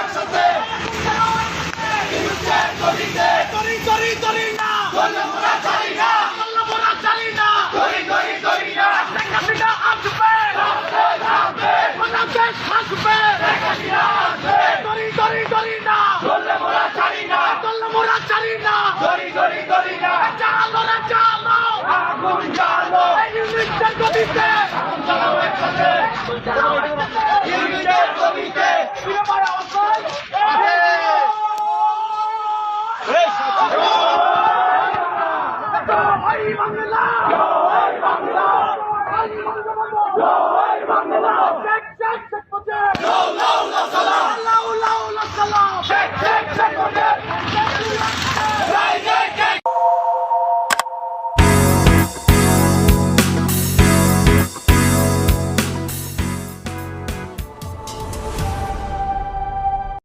একসাথে তরি তরি তরি না ছাড়ি না জানি না করি করি করি না আসবে আসবে তরি তরি তরি না মোরা ছাড়ি না মোরা জানি না করি করি করি না চালো রে চালো আগুন জ্বালো। এই ইউনিটের গতিতে আগুন জ্বালাও একসাথে। 你往这拉